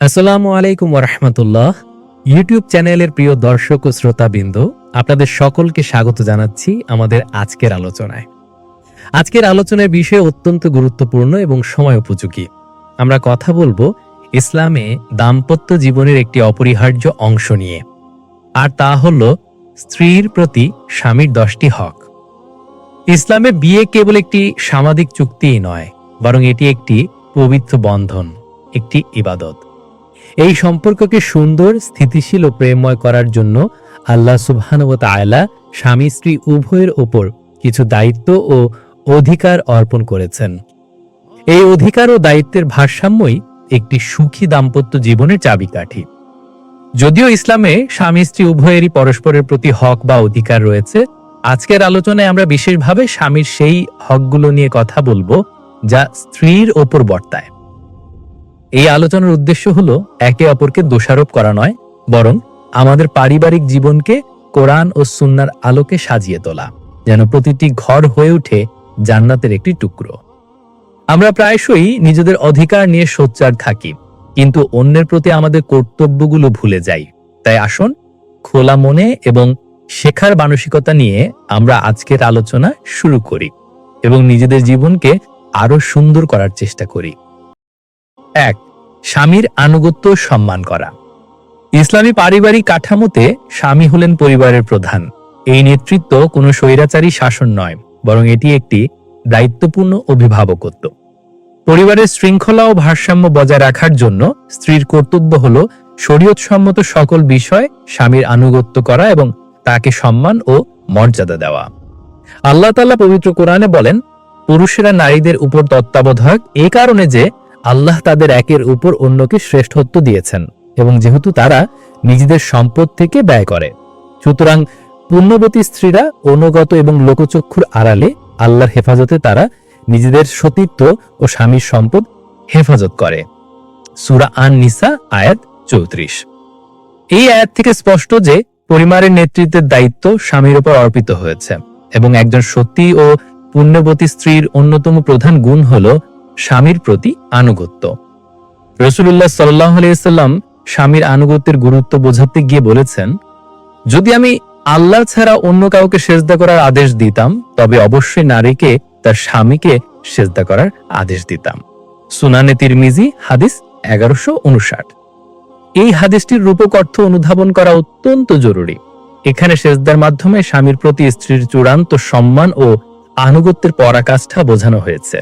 আসসালামু আলাইকুম ওরহমতুল্লাহ ইউটিউব চ্যানেলের প্রিয় দর্শক ও শ্রোতাবৃন্দ, আপনাদের সকলকে স্বাগত জানাচ্ছি আমাদের আজকের আলোচনায়। আজকের আলোচনার বিষয় অত্যন্ত গুরুত্বপূর্ণ এবং সময় উপযোগী। আমরা কথা বলব ইসলামে দাম্পত্য জীবনের একটি অপরিহার্য অংশ নিয়ে। আর তা হল স্ত্রীর প্রতি স্বামীর দশটি হক। ইসলামে বিয়ে কেবল একটি সামাজিক চুক্তিই নয়, বরং এটি একটি পবিত্র বন্ধন, একটি ইবাদত। এই সম্পর্ককে সুন্দর, স্থিতিশীল ও প্রেমময় করার জন্য আল্লাহ সুবহান ও তায়লা স্বামী স্ত্রী উভয়ের ওপর কিছু দায়িত্ব ও অধিকার অর্পণ করেছেন। এই অধিকার ও দায়িত্বের ভারসাম্যই একটি সুখী দাম্পত্য জীবনের চাবিকাঠি। যদিও ইসলামে স্বামী স্ত্রী উভয়েরই পরস্পরের প্রতি হক বা অধিকার রয়েছে, আজকের আলোচনায় আমরা বিশেষভাবে স্বামীর সেই হকগুলো নিয়ে কথা বলব যা স্ত্রীর ওপর বর্তায়। এই আলোচনার উদ্দেশ্য হলো একে অপরকে দোষারোপ করা নয়, বরং আমাদের পারিবারিক জীবনকে কোরআন ও সুন্নার আলোকে সাজিয়ে তোলা, যেন প্রতিটি ঘর হয়ে ওঠে জান্নাতের একটি টুকরো। আমরা প্রায়শই নিজেদের অধিকার নিয়ে সোচ্চার থাকি, কিন্তু অন্যের প্রতি আমাদের কর্তব্যগুলো ভুলে যাই। তাই আসুন, খোলা মনে এবং শেখার মানসিকতা নিয়ে আমরা আজকের আলোচনা শুরু করি এবং নিজেদের জীবনকে আরও সুন্দর করার চেষ্টা করি। এক, স্বামীর আনুগত্য সম্মান করা। ইসলামী পারিবারিক কাঠামোতে স্বামী হলেন পরিবারের প্রধান। এই নেতৃত্ব কোনো স্বৈরাচারী শাসন নয়, বরং এটি একটি দায়িত্বপূর্ণ অভিভাবকত্ব। পরিবারের শৃঙ্খলা ও ভারসাম্য বজায় রাখার জন্য স্ত্রীর কর্তব্য হল শরীয়তসম্মত সকল বিষয় স্বামীর আনুগত্য করা এবং তাকে সম্মান ও মর্যাদা দেওয়া। আল্লাহ তাল্লাহ পবিত্র কোরআনে বলেন, পুরুষেরা নারীদের উপর তত্ত্বাবধায়ক এই কারণে যে আল্লাহ তাদের একের উপর অন্যকে শ্রেষ্ঠত্ব দিয়েছেন এবং যেহেতু তারা নিজেদের সম্পদ থেকে ব্যয় করে। সুতরাং পুণ্যবতী স্ত্রীরা অনুগত এবং লোকচক্ষুর আড়ালে আল্লাহর হেফাজতে তারা নিজেদের সতীত্ব ও স্বামীর সম্পদ হেফাজত করে। সুরা আন নিসা আয়াত চৌত্রিশ। এই আয়াত থেকে স্পষ্ট যে পরিবারের নেতৃত্বের দায়িত্ব স্বামীর উপর অর্পিত হয়েছে এবং একজন সতী ও পুণ্যবতী স্ত্রীর অন্যতম প্রধান গুণ হল স্বামীর প্রতি আনুগত্য। রসুল্লাহ সাল্লাহ আলিয়াল্লাম স্বামীর আনুগত্যের গুরুত্ব বোঝাতে গিয়ে বলেছেন, যদি আমি আল্লাহ ছাড়া অন্য কাউকে সেজদা করার আদেশ দিতাম, তবে অবশ্যই নারীকে তার স্বামীকে সেজদা করার আদেশ দিতাম। সুনানে তিরমিজি, হাদিস এগারোশো উনষাট। এই হাদিসটির রূপক অর্থ অনুধাবন করা অত্যন্ত জরুরি। এখানে সেজদার মাধ্যমে স্বামীর প্রতি স্ত্রীর চূড়ান্ত সম্মান ও আনুগত্যের পরাকাষ্ঠা বোঝানো হয়েছে।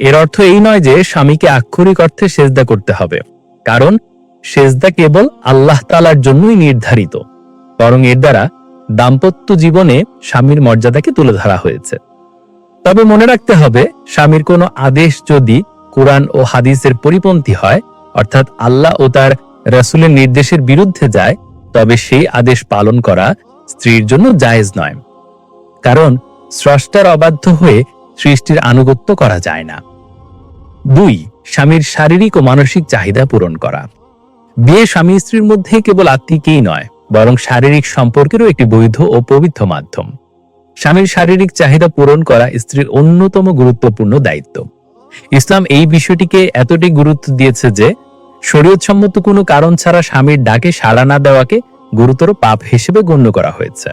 এর অর্থ এই নয় যে স্বামীকে আক্ষরিক অর্থে সেজদা করতে হবে। কারণ, সেজদা কেবল আল্লাহ তালার জন্যই নির্ধারিত। বরং এর দ্বারা দাম্পত্য জীবনে স্বামীর মর্যাদাকে তুলে ধরা হয়েছে। তবে মনে রাখতে হবে, স্বামীর কোনো আদেশ যদি কোরআন ও হাদিসের পরিপন্থী হয়, অর্থাৎ আল্লাহ ও তার রাসুলের নির্দেশের বিরুদ্ধে যায়, তবে সেই আদেশ পালন করা স্ত্রীর জন্য জায়েজ নয়। কারণ, স্রষ্টার অবাধ্য হয়ে সৃষ্টির আনুগত্য করা যায় না। দুই, স্বামীর শারীরিক ও মানসিক চাহিদা পূরণ করা। বিয়ে স্বামী স্ত্রীর মধ্যে কেবল আত্মিকই নয়, বরং শারীরিক সম্পর্কেরও একটি বৈধ ও পবিত্র মাধ্যম। স্বামীর শারীরিক চাহিদা পূরণ করা স্ত্রীর অন্যতম গুরুত্বপূর্ণ দায়িত্ব। ইসলাম এই বিষয়টিকে এতটি গুরুত্ব দিয়েছে যে, শরীয়তসম্মত কোনো কারণ ছাড়া স্বামীর ডাকে সাড়া না দেওয়াকে গুরুতর পাপ হিসেবে গণ্য করা হয়েছে।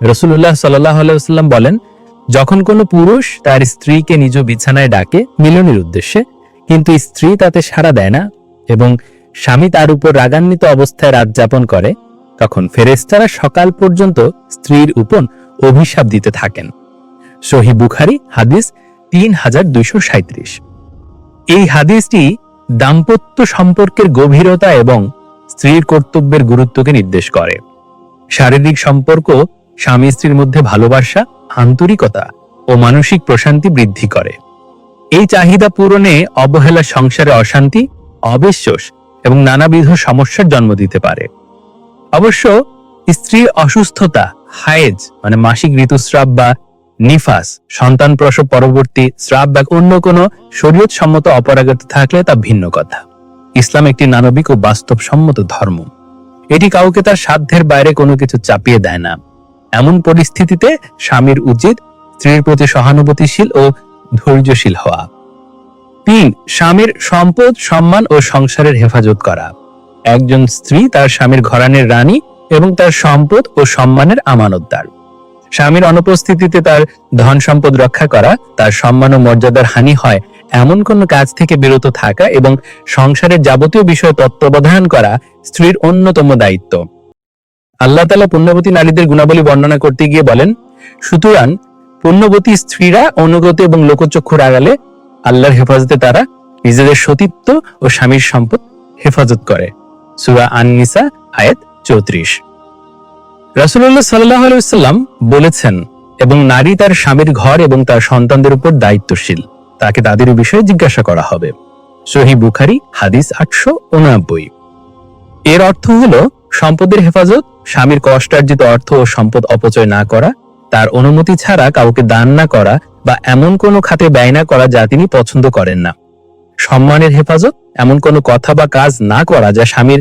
রসুল্লাহ সাল্লাম বলেন যখন কোনো পুরুষ তার স্ত্রীকে নিজ বিছানায় ডাকে মিলনের উদ্দেশ্যে, কিন্তু স্ত্রী তাতে সাড়া দেয় না এবং স্বামী তার উপর রাগান্বিত অবস্থায় রাত যাপন করে, তখন ফেরেস্তারা সকাল পর্যন্ত স্ত্রীর উপর অভিশাপ দিতে থাকেন। সহি বুখারি, হাদিস তিন হাজার দুইশো সাঁত্রিশ এই হাদিসটি দাম্পত্য সম্পর্কের গভীরতা এবং স্ত্রীর কর্তব্যের গুরুত্বকে নির্দেশ করে। শারীরিক সম্পর্ক স্বামী স্ত্রীর মধ্যে ভালোবাসা আন্তরিকতা ও মানসিক প্রশান্তি বৃদ্ধি করে। এই চাহিদা পূরণে অবহেলা সংসারে অশান্তি, অবিশ্বাস এবং নানাবিধ সমস্যার জন্ম দিতে পারে। অবশ্য স্ত্রীর অসুস্থতা, হায়েজ মানে মাসিক ঋতুস্রাব বা নিফাস সন্তান প্রসব পরবর্তী স্রাব বা অন্য কোনো শরীয়ত সম্মত অপরাগত থাকলে তা ভিন্ন কথা। ইসলাম একটি মানবিক ও বাস্তবসম্মত ধর্ম। এটি কাউকে তার সাধ্যের বাইরে কোনো কিছু চাপিয়ে দেয় না। এমন পরিস্থিতিতে স্বামীর উচিত স্ত্রীর প্রতি সহানুভূতিশীল ও ধৈর্যশীল হওয়া। তিন, স্বামীর সম্পদ, সম্মান ও সংসারের হেফাজত করা। একজন স্ত্রী তার স্বামীর ঘরানের রানী এবং তার সম্পদ ও সম্মানের আমানতদার। স্বামীর অনুপস্থিতিতে তার ধন সম্পদ রক্ষা করা, তার সম্মান ও মর্যাদার হানি হয়, এমন কোন কাজ থেকে বিরত থাকা এবং সংসারের যাবতীয় বিষয় তত্ত্বাবধান করা স্ত্রীর অন্যতম দায়িত্ব। আল্লাহ তালা পুণ্যবতী নারীদের গুণাবলী বর্ণনা করতে গিয়ে বলেন, সুতরাং পুণ্যবতী স্ত্রীরা অনুগত এবং লোকচক্ষুর আড়ালে আল্লাহর হেফাজতে তারা নিজেদের সতীত্ব ও স্বামীর সম্পদ হেফাজত করে। সুরা আননিসা, আয়াত চৌত্রিশ। রাসুল্লাহ সাল্লাহ আলাইসাল্লাম বলেছেন, এবং নারী তার স্বামীর ঘর এবং তার সন্তানদের উপর দায়িত্বশীল। তাকে তাদের বিষয়ে জিজ্ঞাসা করা হবে। সহি বুখারি, হাদিস আটশো উননব্বই। এর অর্থ হলো সম্পদের হেফাজত, স্বামীর কষ্টার্জিত অর্থ ও সম্পদ অপচয় না করা, তার অনুমতি ছাড়া কাউকে দান না করা বা এমন কোনো খাতে ব্যয় না করা যা তিনি পছন্দ করেন না। সম্মানের হেফাজত এমন কোনো কথা বা কাজ না করা যা স্বামীর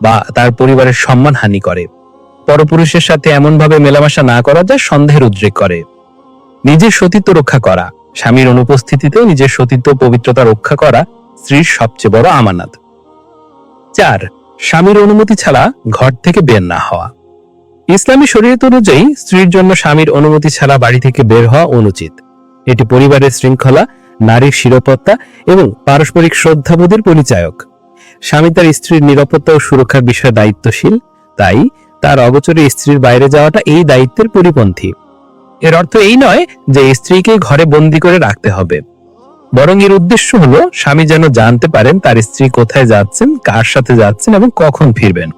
বা তার পরিবারের সম্মান হানি করে। পরপুরুষের সাথে এমনভাবে মেলামেশা না করা যা সন্দেহের উদ্রেক করে। নিজের সতীত্ব রক্ষা করা, স্বামীর অনুপস্থিতিতে নিজের সতীত্ব পবিত্রতা রক্ষা করা স্ত্রীর সবচেয়ে বড় আমানত। চার স্বামীর অনুমতি ছাড়া ঘর থেকে বের না হওয়া। ইসলামী শরীয়ত অনুযায়ী স্ত্রীর জন্য স্বামীর অনুমতি ছাড়া বাড়ি থেকে বের হওয়া অনুচিত। এটি পরিবারের শৃঙ্খলা, নারীর শিরোপত্তা এবং পারস্পরিক শ্রদ্ধাবোধের পরিচায়ক। স্বামী তার স্ত্রীর নিরাপত্তা ও সুরক্ষার বিষয়ে দায়িত্বশীল, তাই তার অগোচরে স্ত্রীর বাইরে যাওয়াটা এই দায়িত্বের পরিপন্থী। এর অর্থ এই নয় যে স্ত্রীকে ঘরে বন্দি করে রাখতে হবে। বরং এর উদ্দেশ্য হলো, স্বামী যেন জানতে পারেন তার স্ত্রী কোথায় যাচ্ছেন, কার সাথে যাচ্ছেন এবং কখন ফিরবেন।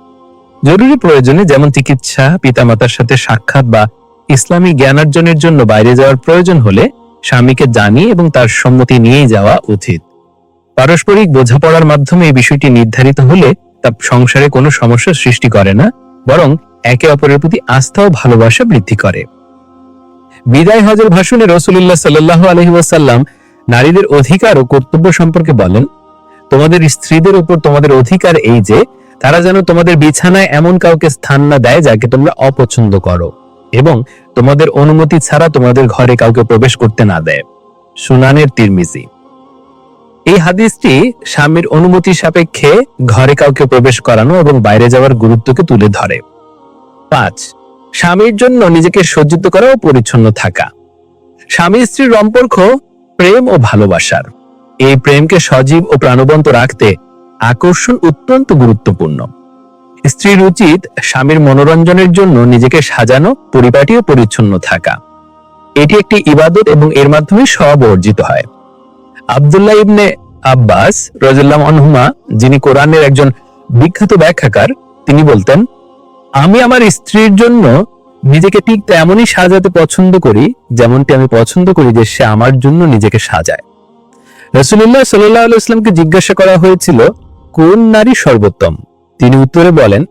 জরুরি প্রয়োজনে যেমন চিকিৎসা, পিতামাতার সাথে সাক্ষাৎ বা ইসলামী জ্ঞানার্জনের জন্য বাইরে যাওয়ার প্রয়োজন হলে স্বামীকে জানিয়ে এবং তার সম্মতি নিয়েই যাওয়া উচিত। পারস্পরিক বোঝাপড়ার মাধ্যমে এই বিষয়টি নির্ধারিত হলে তা সংসারে কোনো সমস্যা সৃষ্টি করে না, বরং একে অপরের প্রতি আস্থা ও ভালোবাসা বৃদ্ধি করে। বিদায় হজের ভাষণে রসুল্লাহ সাল্লাহ আলহি ওয়াসাল্লাম নারীদের অধিকার ও কর্তব্য সম্পর্কে বলেন, তোমাদের স্ত্রীদের উপর তোমাদের অধিকার এই যে, তারা যেন তোমাদের বিছানায় এমন কাউকে স্থান না দেয় যাকে তোমরা অপছন্দ করো এবং তোমাদের অনুমতি ছাড়া তোমাদের ঘরে কাউকে প্রবেশ করতে না দেয়। সুনানের তিরমিজি। এই হাদিসটি স্বামীর অনুমতি সাপেক্ষে ঘরে কাউকে প্রবেশ করানো এবং বাইরে যাওয়ার গুরুত্বকে তুলে ধরে। পাঁচ, স্বামীর জন্য নিজেকে সজ্জিত করা ও পরিচ্ছন্ন থাকা। স্বামী স্ত্রীর সম্পর্ক প্রেম ও ভালোবাসার। এই প্রেমকে সজীব ও প্রাণবন্ত রাখতে আকর্ষণ অত্যন্ত গুরুত্বপূর্ণ। স্ত্রীর উচিত স্বামীর মনোরঞ্জনের জন্য নিজেকে সাজানো, পরিপাটি ও পরিচ্ছন্ন থাকা। এটি একটি ইবাদত এবং এর মাধ্যমে সব অর্জিত হয়। আবদুল্লাহ ইবনে আব্বাস রাজিয়াল্লাহু আনহুমা, যিনি কোরআনের একজন বিখ্যাত ব্যাখ্যাকার, তিনি বলতেন, আমি আমার স্ত্রীর জন্য নিজেকে ঠিক তেমনই সাজাতে পছন্দ করি, যেমনটি আমি পছন্দ করি যে সে আমার জন্য নিজেকে সাজায়। রসুল্লাহ সাল্লাহ ইসলামকে জিজ্ঞাসা করা হয়েছিল, কোন নারী সর্বোত্তম? তিনি উত্তরে বলেন,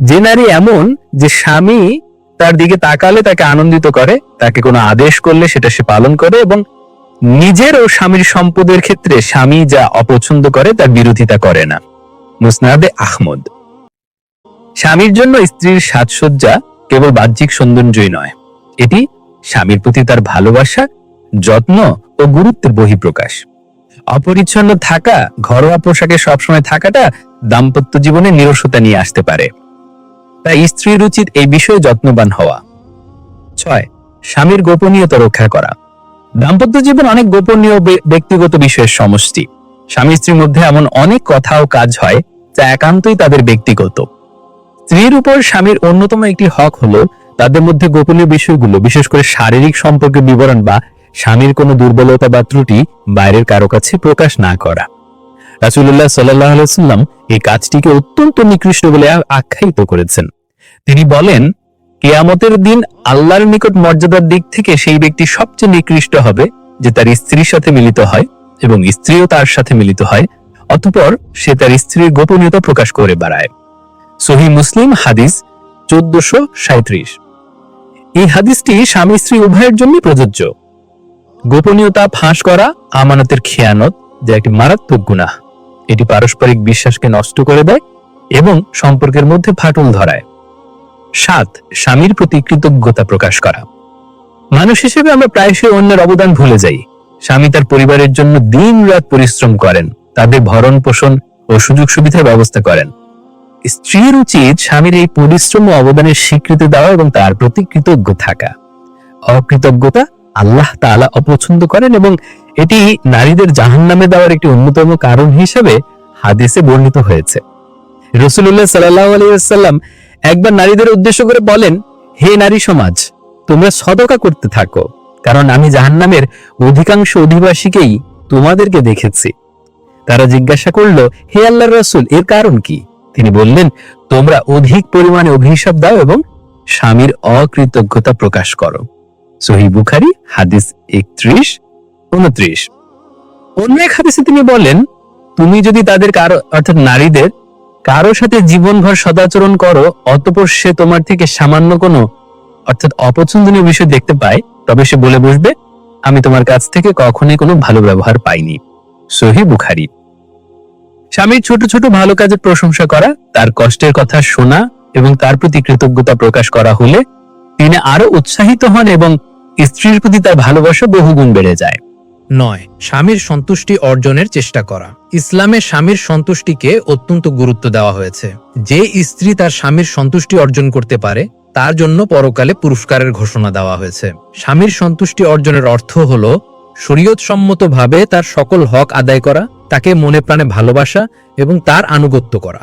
যে নারী এমন যে স্বামী তার দিকে তাকালে তাকে আনন্দিত করে, তাকে কোনো আদেশ করলে সেটা সে পালন করে এবং নিজের ও স্বামীর সম্পদের ক্ষেত্রে স্বামী যা অপছন্দ করে তার বিরোধিতা করে না। মুসনাদে আহমদ। স্বামীর জন্য স্ত্রীর সাজসজ্জা কেবল বাহ্যিক সৌন্দর্যই নয়, এটি স্বামীর প্রতি তার ভালোবাসা, যত্ন ও গুরুত্বের বহিঃপ্রকাশ। অপরিচ্ছন্ন থাকা, ঘরোয়া পোশাকে সবসময় থাকাটা দাম্পত্য জীবনে নিরসতা নিয়ে আসতে পারে। তাই স্ত্রীর উচিত এই বিষয়ে যত্নবান হওয়া। ছয়, স্বামীর গোপনীয়তা রক্ষা করা। দাম্পত্য জীবন অনেক গোপনীয় ব্যক্তিগত বিষয়ের সমষ্টি। স্বামী স্ত্রীর মধ্যে এমন অনেক কথা ও কাজ হয় যা একান্তই তাদের ব্যক্তিগত। স্ত্রীর উপর স্বামীর অন্যতম একটি হক হলো তাদের মধ্যে গোপনীয় বিষয়গুলো, বিশেষ করে শারীরিক সম্পর্কের বিবরণ বা স্বামীর কোনো দুর্বলতা বা ত্রুটি বাইরের কারও কাছে প্রকাশ না করা। রাসুল্লাহ সাল্লাম এই কাজটিকে অত্যন্ত নিকৃষ্ট বলে আখ্যায়িত করেছেন। তিনি বলেন, কেয়ামতের দিন আল্লাহর নিকট মর্যাদার দিক থেকে সেই ব্যক্তি সবচেয়ে নিকৃষ্ট হবে যে তার স্ত্রীর সাথে মিলিত হয় এবং স্ত্রীও তার সাথে মিলিত হয়, অতঃপর সে তার স্ত্রীর গোপনীয়তা প্রকাশ করে বেড়ায়। সহি মুসলিম হাদিস চোদ্দশো সাঁত্রিশ এই হাদিসটি স্বামী স্ত্রী উভয়ের জন্য প্রযোজ্য। গোপনীয়তা ফাঁস করা আমানতের খেয়ানত যা একটি মারাত্মক গুনাহ। এটি পারস্পরিক বিশ্বাসকে নষ্ট করে দেয় এবং সম্পর্কের মধ্যে ফাটল ধরায়। সাত, স্বামীর প্রতি কৃতজ্ঞতা প্রকাশ করা। মানুষ হিসেবে আমরা প্রায়শই অন্যের অবদান ভুলে যাই। স্বামী তার পরিবারের জন্য দিন রাত পরিশ্রম করেন, তাদের ভরণ পোষণ ও সুযোগ সুবিধার ব্যবস্থা করেন। স্ত্রীর উচিত স্বামীর এই পরিশ্রম অবদানের স্বীকৃতি দেওয়া এবং তার প্রতি কৃতজ্ঞ থাকা। অকৃতজ্ঞতা আল্লাহ তাআলা অপছন্দ করেন এবং এটি নারীদের জাহান্নামে দেওয়ার একটি অন্যতম কারণ হিসেবে হাদিসে বর্ণিত হয়েছে। রসুল্লাহ সাল্লাহ একবার নারীদের উদ্দেশ্য করে বলেন, হে নারী সমাজ, তোমরা সদকা করতে থাকো, কারণ আমি জাহান্নামের অধিকাংশ অধিবাসীকেই তোমাদেরকে দেখেছি। তারা জিজ্ঞাসা করল, হে আল্লাহ রসুল, এর কারণ কি? তিনি বললেন, তোমরা অধিক পরিমাণে অভিশাপ দাও এবং স্বামীর অকৃতজ্ঞতা প্রকাশ করো। সহি বুখারি, হাদিস একত্রিশ, উনত্রিশ। অন্য এক হাদিসে তিনি বলেন, তুমি যদি তাদের কারও, অর্থাৎ নারীদের কারও সাথে জীবনভর সদাচরণ করো, অতপর সে তোমার থেকে সামান্য কোনো, অর্থাৎ অপছন্দনীয় বিষয় দেখতে পায়, তবে সে বলে বসবে, আমি তোমার কাছ থেকে কখনোই কোনো ভালো ব্যবহার পাইনি সহি বুখারি। স্বামীর ছোট ছোট ভালো কাজের প্রশংসা করা, তার কষ্টের কথা শোনা এবং তার প্রতি কৃতজ্ঞতা প্রকাশ করা হলে তিনি আরও উৎসাহিত হন এবং স্ত্রীর প্রতি তার ভালোবাসা বহুগুণ বেড়ে যায়। নয়, স্বামীর সন্তুষ্টি অর্জনের চেষ্টা করা। ইসলামে স্বামীর সন্তুষ্টিকে অত্যন্ত গুরুত্ব দেওয়া হয়েছে। যে স্ত্রী তার স্বামীর সন্তুষ্টি অর্জন করতে পারে, তার জন্য পরকালে পুরস্কারের ঘোষণা দেওয়া হয়েছে। স্বামীর সন্তুষ্টি অর্জনের অর্থ হল শরীয়ত সম্মতভাবে তার সকল হক আদায় করা তাকে মনে প্রাণে ভালোবাসা এবং তার আনুগত্য করা।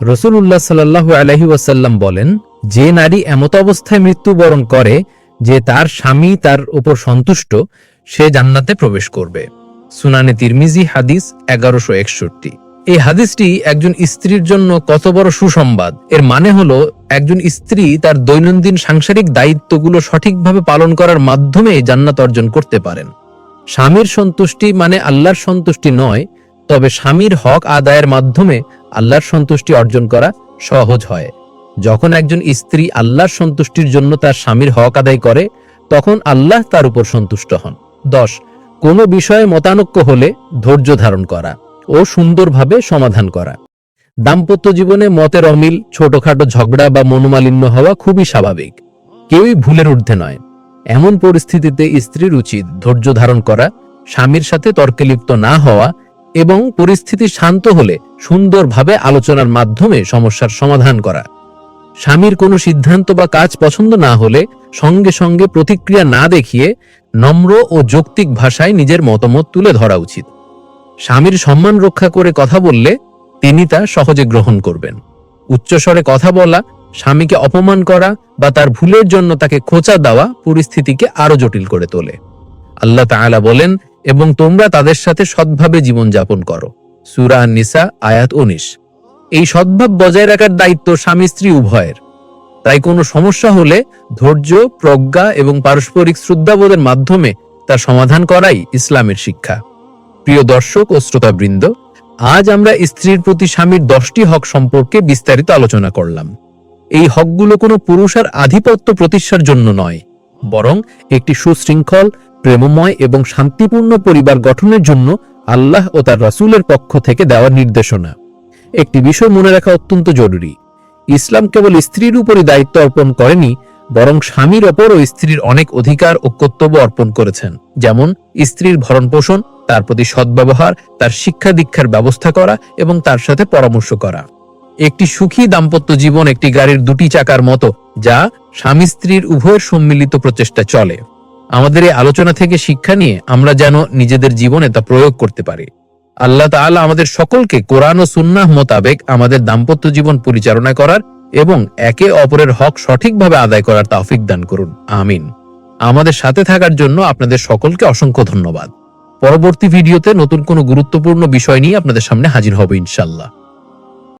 রসুল্লাহ সাল্লাহ আলহি ওয়াসাল্লাম বলেন, যে নারী এমত অবস্থায় মৃত্যুবরণ করে যে তার স্বামী তার উপর সন্তুষ্ট, সে জান্নাতে প্রবেশ করবে। সুনানে তিরমিজি হাদিস এগারোশো একষট্টি। এই হাদিসটি একজন স্ত্রীর জন্য কত বড় সুসংবাদ। এর মানে হলো, একজন স্ত্রী তার দৈনন্দিন সাংসারিক দায়িত্বগুলো সঠিকভাবে পালন করার মাধ্যমে জান্নাত অর্জন করতে পারেন। স্বামীর সন্তুষ্টি মানে আল্লাহর সন্তুষ্টি নয়, তবে স্বামীর হক আদায়ের মাধ্যমে আল্লাহর সন্তুষ্টি অর্জন করা সহজ হয়। যখন একজন স্ত্রী আল্লাহর সন্তুষ্টির জন্য তার স্বামীর হক আদায় করে, তখন আল্লাহ তার উপর সন্তুষ্ট হন। দশ, কোনো বিষয়ে মতানক্য হলে ধৈর্য ধারণ করা ও সুন্দরভাবে সমাধান করা। দাম্পত্য জীবনে মতের অমিল, ছোটখাটো ঝগড়া বা মনোমালিন্য হওয়া খুবই স্বাভাবিক। কেউই ভুলের ঊর্ধ্বে নয়। এমন পরিস্থিতিতে স্ত্রীর উচিত ধৈর্য ধারণ করা, স্বামীর সাথে তর্কে লিপ্ত না হওয়া এবং পরিস্থিতি শান্ত হলে সুন্দরভাবে আলোচনার মাধ্যমে সমস্যার সমাধান করা। স্বামীর কোনো সিদ্ধান্ত বা কাজ পছন্দ না হলে সঙ্গে সঙ্গে প্রতিক্রিয়া না দেখিয়ে নম্র ও যৌক্তিক ভাষায় নিজের মতামত তুলে ধরা উচিত। স্বামীর সম্মান রক্ষা করে কথা বললে তিনি তা সহজে গ্রহণ করবেন। উচ্চস্বরে কথা বলা, স্বামীকে অপমান করা বা তার ভুলের জন্য তাকে খোঁচা দেওয়া পরিস্থিতিকে আরও জটিল করে তোলে। আল্লাহ তাআলা বলেন, এবং তোমরা তাদের সাথে সৎভাবে জীবনযাপন করো। সুরা নিসা আয়াত উনিশ। এই সদ্ভাব বজায় রাখার দায়িত্ব স্বামী স্ত্রী উভয়ের। তাই কোনো সমস্যা হলে ধৈর্য, প্রজ্ঞা এবং পারস্পরিক শ্রদ্ধাবোধের মাধ্যমে তার সমাধান করাই ইসলামের শিক্ষা। প্রিয় দর্শক ও শ্রোতাবৃন্দ আজ আমরা স্ত্রীর প্রতি স্বামীর দশটি হক সম্পর্কে বিস্তারিত আলোচনা করলাম। এই হকগুলো কোনো পুরুষ আর আধিপত্য প্রতিষ্ঠার জন্য নয়, বরং একটি সুশৃঙ্খল, প্রেমময় এবং শান্তিপূর্ণ পরিবার গঠনের জন্য আল্লাহ ও তার রাসূলের পক্ষ থেকে দেওয়া নির্দেশনা। একটি বিষয় মনে রাখা অত্যন্ত জরুরি। ইসলাম কেবল স্ত্রীর উপরই দায়িত্ব অর্পণ করেনি, বরং স্বামীর ওপরও স্ত্রীর অনেক অধিকার ও কর্তব্য অর্পণ করেছেন, যেমন স্ত্রীর ভরণ পোষণ তার প্রতি সদ্ব্যবহার, তার শিক্ষা দীক্ষার ব্যবস্থা করা এবং তার সাথে পরামর্শ করা। একটি সুখী দাম্পত্য জীবন একটি গাড়ির দুটি চাকার মতো, যা স্বামী স্ত্রীর উভয়ের সম্মিলিত প্রচেষ্টা চলে। আমাদের এই আলোচনা থেকে শিক্ষা নিয়ে আমরা যেন নিজেদের জীবনে তা প্রয়োগ করতে পারি। আল্লাহ তাআলা আমাদের সকলকে কোরআন ও সুন্নাহ মোতাবেক আমাদের দাম্পত্য জীবন পরিচালনা করার এবং একে অপরের হক সঠিকভাবে আদায় করার তৌফিক দান করুন। আমিন। আমাদের সাথে থাকার জন্য আপনাদের সকলকে অসংখ্য ধন্যবাদ। পরবর্তী ভিডিওতে নতুন কোনো গুরুত্বপূর্ণ বিষয় নিয়ে আপনাদের সামনে হাজির হব ইনশাল্লাহ।